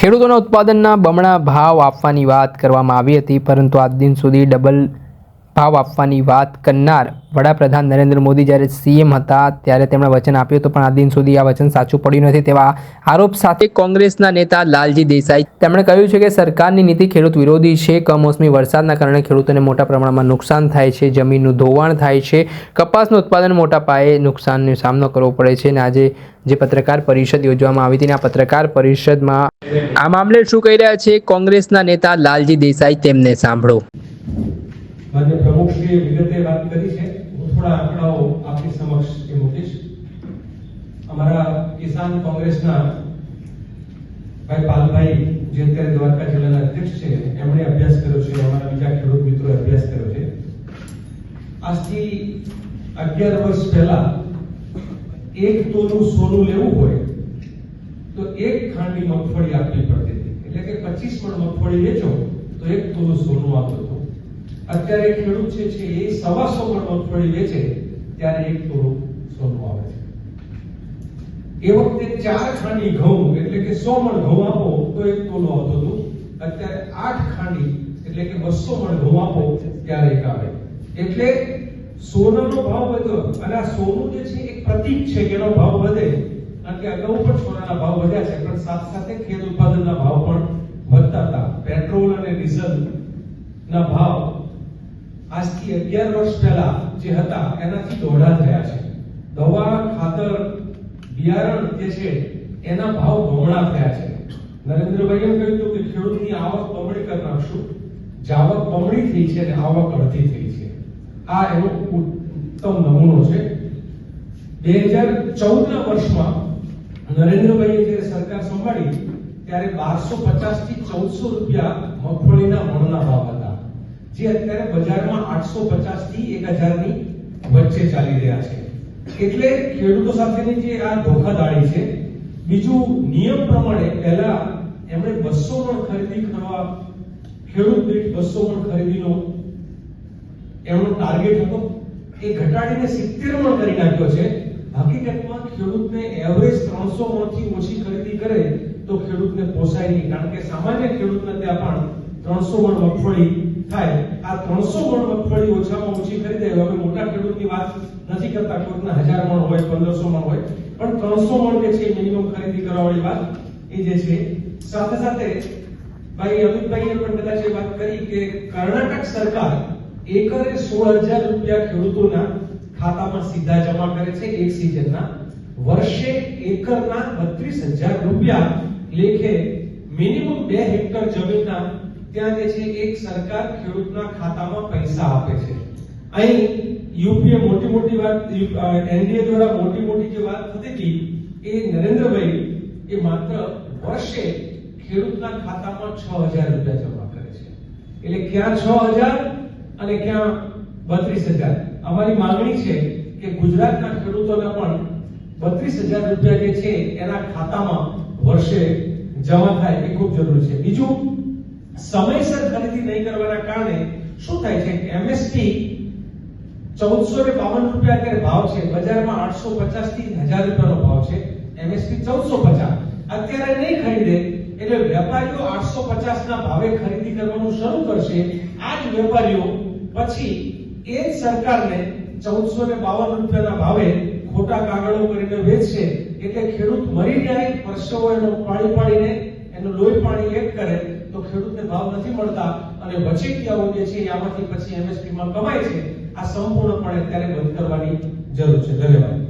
ખેડૂતોના ઉત્પાદનના બમણા ભાવ આપવાની વાત કરવામાં આવી હતી પરંતુ આજ દિન સુધી ડબલ ભાવ આપવાની વાત કરનાર વડાપ્રધાન નરેન્દ્ર મોદી જ્યારે સીએમ હતા, ત્યારે તેમણે વચન આપ્યું હતું, પણ આ દિન સુધી આ વચન સાચું પડ્યું નથી તેવા આરોપ સાથે કોંગ્રેસના નેતા લાલજી દેસાઈ તેમણે કહ્યું છે કે સરકારની નીતિ ખેડૂત વિરોધી છે, કમોસમી વરસાદના કારણે ખેડૂતોને મોટા પ્રમાણમાં નુકસાન થાય છે, જમીનનું ધોવાણ થાય છે, કપાસનું ઉત્પાદન મોટા પાયે નુકસાનનો સામનો કરવો પડે છે અને આજે જે પત્રકાર પરિષદ યોજવામાં આવી હતી આ પત્રકાર પરિષદમાં આ મામલે શું કહી રહ્યા છે, કોંગ્રેસના નેતા લાલજી દેસાઈ તેમને સાંભળો. માન્ય પ્રમુખશ્રીએ વિગતે વાત કરી છે. હું થોડા આંકડાઓ આપની સમક્ષ એ મૂકીશ. અમારા કિસાન કોંગ્રેસના ભાઈ પાલભાઈ, જે અત્યારે દ્વારકા જિલ્લાના અધ્યક્ષ છે, એમણે અભ્યાસ કર્યો છે. અમારા બીજા ખેડૂત મિત્રોએ અભ્યાસ કર્યો છે. આજથી અગિયાર વર્ષ પહેલા એક તોલું સોનું લેવું હોય, તો એક ખાંડી મગફળી આપવી પડતી હતી. એટલે કે પચીસ મણ મગફળી વેચો, તો એક તોલું સોનું હતું. અત્યારે ખેડૂત જે છે એ સવાસો મણ મગફળી વેચે, ત્યારે એક તોલું સોનું આવે છે. એ વખતે ચાર ખાંડી ઘઉં, એટલે કે સો મણ ઘઉં આપો, તો એક તોલો આવતો હતો અત્યારે આઠ ખાંડી, એટલે કે બસો મણ ઘઉં આપો, ત્યારે એક આવે. એટલે સોનાનો ભાવ વધ્યો, અને આ સોનું જે છે એક પ્રતીક છે, કે એનો ભાવ વધે. કારણ કે અગાઉ પણ સોનાના ભાવ વધ્યા છે, પણ સાથે સાથે ખેત ઉત્પાદનના ભાવ પણ વધતા હતા. પેટ્રોલ અને ડીઝલ ના ભાવ આજથી અગિયાર વર્ષ પહેલા જે હતા, એનાથી દોઢા થયા છે. દવા ખાતર, બિયારણ જે છે, એના ભાવ બમણા થયા છે. નરેન્દ્રભાઈએ કહ્યું હતું કે ખેડૂતની આવક બમણી કરી નાખશું. જાવક બમણી થઈ છે અને આવક અડધી થઈ છે. આ એનો ઉત્તમ નમૂનો છે. બે હજાર ચૌદ ના વર્ષમાં નરેન્દ્રભાઈએ જ્યારે સરકાર સંભાળી, ત્યારે બારસો પચાસથી ચૌદસો રૂપિયા મગફળીના મણના ભાવ હતા. જે અત્યારે બજારમાં આઠસો પચાસથી એક હજારની વચ્ચે ચાલી રહ્યા છે. એટલે ખેડૂતો સાથેની જે આ ધોખાધડી છે, બીજું નિયમ પ્રમાણે પહેલા એમણે બસો મણ ખરીદી કરવા, ખેડૂત દીઠ 200 મણ ખરીદીનો એમનો ટાર્ગેટ હતો. એ ઘટાડીને સિત્તેર મણ કરી નાખ્યો છે. હકીકતમાં ખેડૂતને એવરેજ ત્રણસો મણથી ઓછી ખરીદી કરે તો ખેડૂતને પોસાય નહીં. કારણ કે સામાન્ય ખેડૂતને ત્યાં પણ ત્રણસો મણ મગફળી થાય. આ ત્રણસો મણ મગફળી ઓછામાં ઓછી ખરીદે હવે મોટા ખેડૂતની વાત નથી કરતા. કોઈકના હજાર મણ હોય પંદરસો મણ હોય. પણ ત્રણસો મણ જે છે મિનિમમ ખરીદી કરવાવાળી વાત એ જે છે. સાથે સાથે ભાઈ અમિતભાઈએ પણ કદાચ એ વાત કરી કે કર્ણાટક સરકાર એકરે સોળ હજાર રૂપિયા ખેડૂતોના ખાતામાં સીધા જમા કરે છે એક સિઝનના. વર્ષે એકરના બત્રીસ હજાર રૂપિયા લેખે મિનિમમ બે હેક્ટર જમીનના ત્યાં જે છે, એક સરકાર ખેડૂતના ખાતામાં પૈસા આપે છે. અહીં યુપીએ મોટી મોટી વાત એનડીએ દ્વારા મોટી મોટી જે વાત થતી હતી, એ નરેન્દ્રભાઈ એ માત્ર વર્ષે ખેડૂતના ખાતામાં છ હજાર રૂપિયા જમા કરે છે. એટલે ક્યાં છ હજાર અને ક્યાં બત્રીસ હજાર? અમારી માંગણી છે કે ગુજરાતના ખેડૂતોને પણ બત્રીસ હજાર રૂપિયા જે છે, એના ખાતામાં વર્ષે જમા થાય એ ખૂબ જરૂરી છે. બીજું સમયસર ખરીદી નહીં કરવાના કારણે શું થાય છે એમએસપી ચૌદસો ને બાવન રૂપિયા અત્યારે ભાવ છે. બજારમાં આઠસો પચાસથી હજાર રૂપિયાનો ભાવ છે. એમએસપી ચૌદસો પચાસ. અત્યારે નહીં ખરીદે એટલે વેપારીઓ આઠસો પચાસ ના ભાવે ખરીદી કરવાનું શરૂ કરશે. આ જ વેપારીઓ પછી એ જ સરકારને ચૌદસો ને બાવન રૂપિયાના ભાવે ખોટા કાગળો કરીને વેચશે. એટલે ખેડૂત મરી જાય, પરસેવો એનો પાણી પાડીને એનું લોહી પાણી એક કરે તો ખેડૂતને ભાવ નથી મળતા અને વચેટિયાઓ જે છે આમાંથી પછી એમએસપી માં કમાય છે, આ સંપૂર્ણપણે ત્યારે બંધ કરવાની જરૂર છે. ધન્યવાદ.